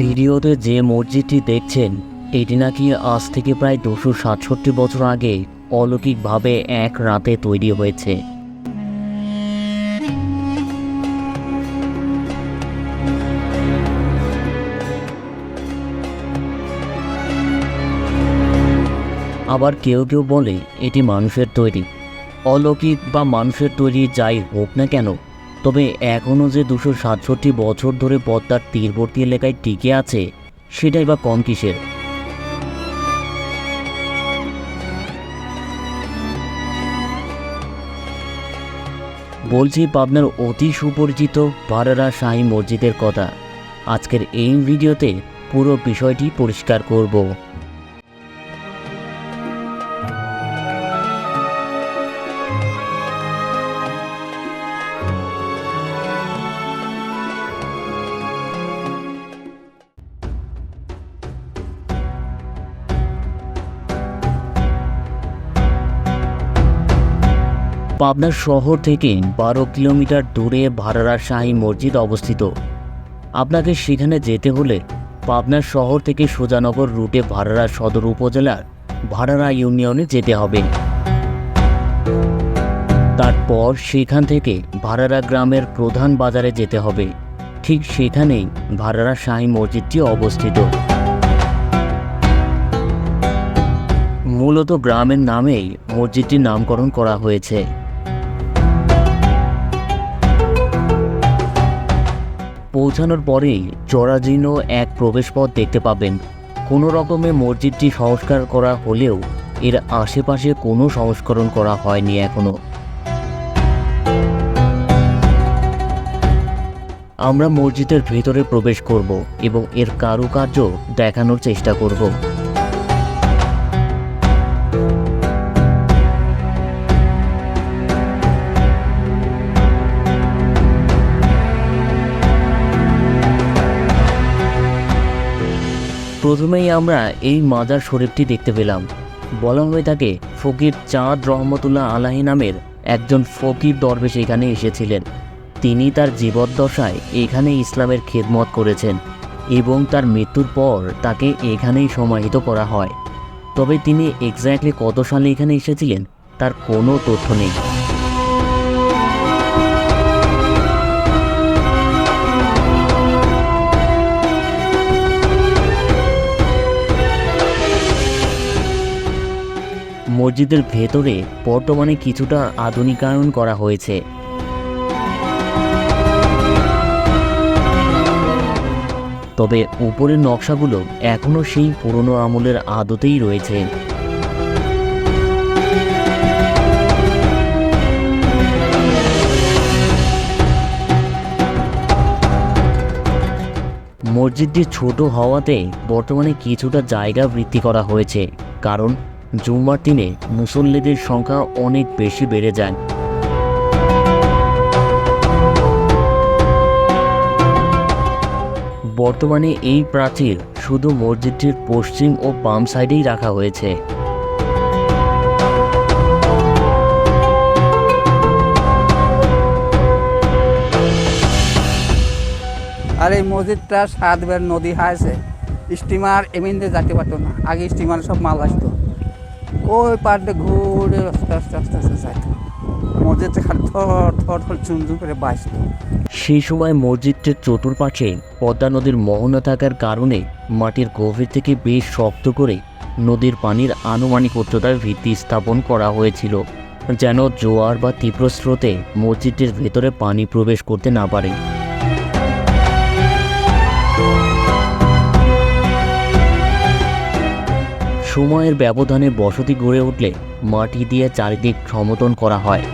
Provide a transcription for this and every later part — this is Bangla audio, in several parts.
ভিডিওতে যে মসজিদটি দেখছেন, এটি নাকি আজ থেকে প্রায় দুশো সাতষট্টি বছর আগে অলৌকিকভাবে এক রাতে তৈরি হয়েছে। আবার কেউ কেউ বলে, এটি মানুষের তৈরি। অলৌকিক বা মানুষের তৈরি যাই হোক না কেন তবে এখনও যে দুশো সাতষট্টি বছর ধরে পদ্মার তীরবর্তী এলাকায় টিকে আছে, সেটাই বা কম কিসের? বলছি পাবনার অতি সুপরিচিত ভারারা শাহী মসজিদের কথা। আজকের এই ভিডিওতে পুরো বিষয়টি পরিষ্কার করব। পাবনা শহর থেকে বারো কিলোমিটার দূরে ভারারা শাহী মসজিদ অবস্থিত। আপনাকে সেখানে যেতে হলে পাবনা শহর থেকে সোজানগর রুটে ভারারা সদর উপজেলার ভারারা ইউনিয়নে যেতে হবে। তারপর সেখান থেকে ভারারা গ্রামের প্রধান বাজারে যেতে হবে। ঠিক সেখানেই ভারারা শাহী মসজিদটি অবস্থিত। মূলত গ্রামের নামেই মসজিদটির নামকরণ করা হয়েছে। পৌঁছানোর পরেই জরাজীর্ণ এক প্রবেশপথ দেখতে পাবেন। কোনো রকমে মসজিদটি সংস্কার করা হলেও এর আশেপাশে কোনো সংস্করণ করা হয়নি এখনও। আমরা মসজিদের ভেতরে প্রবেশ করব এবং এর কারুকার্য দেখানোর চেষ্টা করব। প্রথমেই আমরা এই মাজার শরীফটি দেখতে পেলাম। বলা হয়ে থাকে, ফকির চাঁদ রহমতুল্লাহ আলাহি নামের একজন ফকির দরবেশ এখানে এসেছিলেন। তিনি তার জীবদ্দশায় এখানে ইসলামের খেদমত করেছেন এবং তার মৃত্যুর পর তাকে এখানেই সমাহিত করা হয়। তবে তিনি এক্স্যাক্টলি কত সালে এখানে এসেছিলেন, তার কোনো তথ্য নেই। মসজিদের ভেতরে বর্তমানে কিছুটা আধুনিকায়ন করা হয়েছে। তবে উপরের নকশাগুলো এখনও সেই পুরনো আমলের আদতেই রয়েছে। মসজিদটি ছোট হওয়াতে বর্তমানে কিছুটা জায়গা বৃদ্ধি করা হয়েছে, কারণ জুম্মার দিনে মুসল্লিদের সংখ্যা অনেক বেশি বেড়ে যায়। বর্তমানে এই প্রাচীর শুধু মসজিদটির পশ্চিম ও বাম সাইডেই রাখা হয়েছে। আর এই মসজিদটা সাতবার নদী হাসে স্টিমার এমনিতে যেতে পারতো না, আগে স্টিমার সব মাল আসতো। ওই পাড়তে ঘুরে আস্তে আস্তে আস্তে আস্তে যাইতো মসজিদটা খালি থর থর থর চুনচুন করে বাঁচত। সেই সময় মসজিদটির চতুর্পাশে পদ্মা নদীর মোহনা থাকার কারণে মাটির গভীর থেকে বেশ শক্ত করে নদীর পানির আনুমানিক উচ্চতার ভিত্তি স্থাপন করা হয়েছিল, যেন জোয়ার বা তীব্র স্রোতে মসজিদটির ভেতরে পানি প্রবেশ করতে না পারে। সময়ের ব্যবধানে বসতি গড়ে উঠলে মাটি দিয়ে চারিদিক সমতন করা হয়।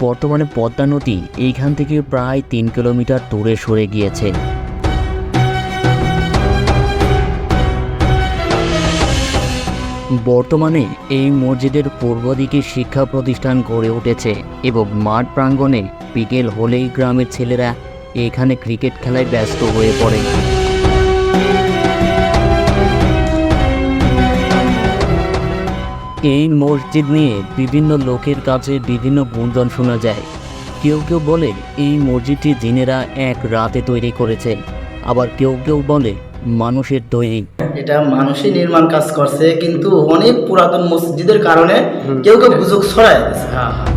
বর্তমানে পদ্মা নদী এইখান থেকে প্রায় তিন কিলোমিটার দূরে সরে গিয়েছে। বর্তমানে এই মসজিদের পূর্ব দিকে শিক্ষা প্রতিষ্ঠান গড়ে উঠেছে এবং মাঠ প্রাঙ্গণে বিকেল হলেই গ্রামের ছেলেরা এখানে ক্রিকেট খেলায় ব্যস্ত হয়ে পড়ে। এই মসজিদ নিয়ে বিভিন্ন লোকের কাছে বিভিন্ন গুঞ্জন শোনা যায়। কেউ কেউ বলে এই মসজিদটি জিনেরা এক রাতে তৈরি করেছেন আবার কেউ কেউ বলে মানুষের তৈরি। এটা মানুষই নির্মাণ কাজ করছে কিন্তু অনেক পুরাতন মসজিদের কারণে কেউ কেউ গুজব ছড়ায় হ্যাঁ হ্যাঁ।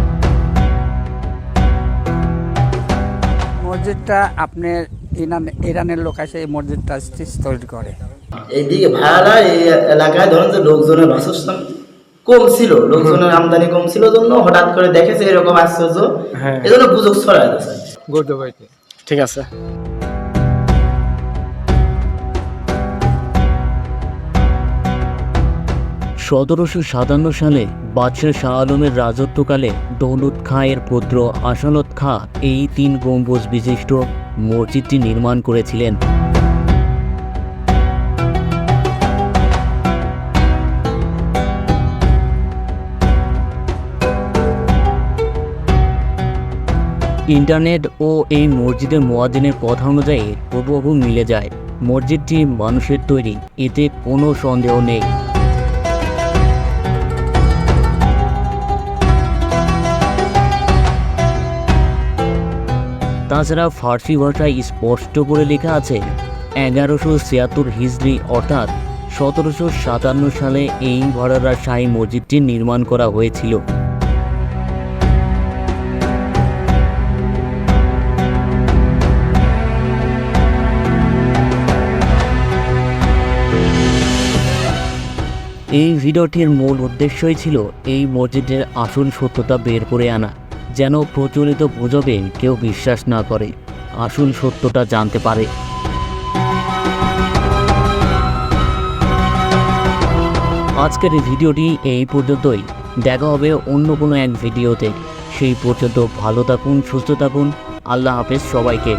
মসজিদটা আপনার ইরান ইরানের লোক এসে এই মসজিদটা তৈরি করে। এইদিকে ভাড়া এই এলাকায় ধরেন যে লোকজনের বাসস্থান কম ছিল লোকজনের আমদানি কম ছিল জন্য হঠাৎ করে দেখেছে এরকম আশ্চর্য। এই জন্য গুজব ছড়ায় দিছে ঠিক আছে। সতেরোশো সাতান্ন সালে বাদশাহ শাহ আলমের রাজত্বকালে দৌলত খাঁয়ের পুত্র আসালত খাঁ এই তিন গম্বুজ বিশিষ্ট মসজিদটি নির্মাণ করেছিলেন। ইন্টারনেট ও এই মসজিদের মোয়াজিনের কথা অনুযায়ী হুবহু মিলে যায়। মসজিদটি মানুষের তৈরি, এতে কোনো সন্দেহ নেই। তাছাড়া ফার্সি ভাষায় স্পষ্ট করে লেখা আছে, এগারোশো ছিয়াত্তর হিজড়ি অর্থাৎ সতেরোশো সাতান্ন সালে এই ভরারা শাহী মসজিদটি নির্মাণ করা হয়েছিল। এই ভিডিওটির মূল উদ্দেশ্যই ছিল এই মসজিদের আসল সত্যতা বের করে আনা, যেন প্রচলিত গুজবে কেউ বিশ্বাস না করে, আসল সত্যটা জানতে পারে। আজকের ভিডিওটি এই পর্যন্তই। দেখা হবে অন্য কোনো এক ভিডিওতে। সেই পর্যন্ত ভালো থাকুন, সুস্থ থাকুন। আল্লাহ হাফেজ সবাইকে।